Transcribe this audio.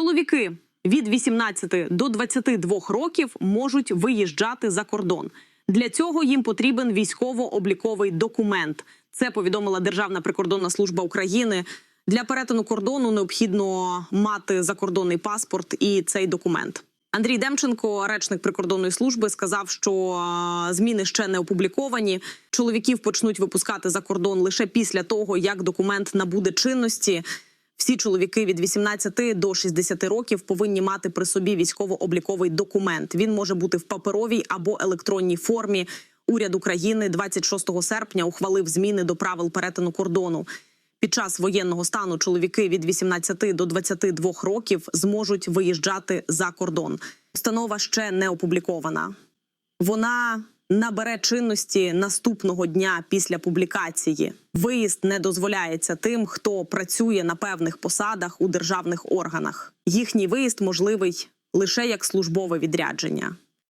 Чоловіки від 18 до 22 років можуть виїжджати за кордон. Для цього їм потрібен військово-обліковий документ. Це повідомила Державна прикордонна служба України. Для перетину кордону необхідно мати закордонний паспорт і цей документ. Андрій Демченко, речник прикордонної служби, сказав, що зміни ще не опубліковані. Чоловіків почнуть випускати за кордон лише після того, як документ набуде чинності. Всі чоловіки від 18 до 60 років повинні мати при собі військово-обліковий документ. Він може бути в паперовій або електронній формі. Уряд України 26 серпня ухвалив зміни до правил перетину кордону. Під час воєнного стану чоловіки від 18 до 22 років зможуть виїжджати за кордон. Установа ще не опублікована. Вона набере чинності наступного дня після публікації. Виїзд не дозволяється тим, хто працює на певних посадах у державних органах. Їхній виїзд можливий лише як службове відрядження.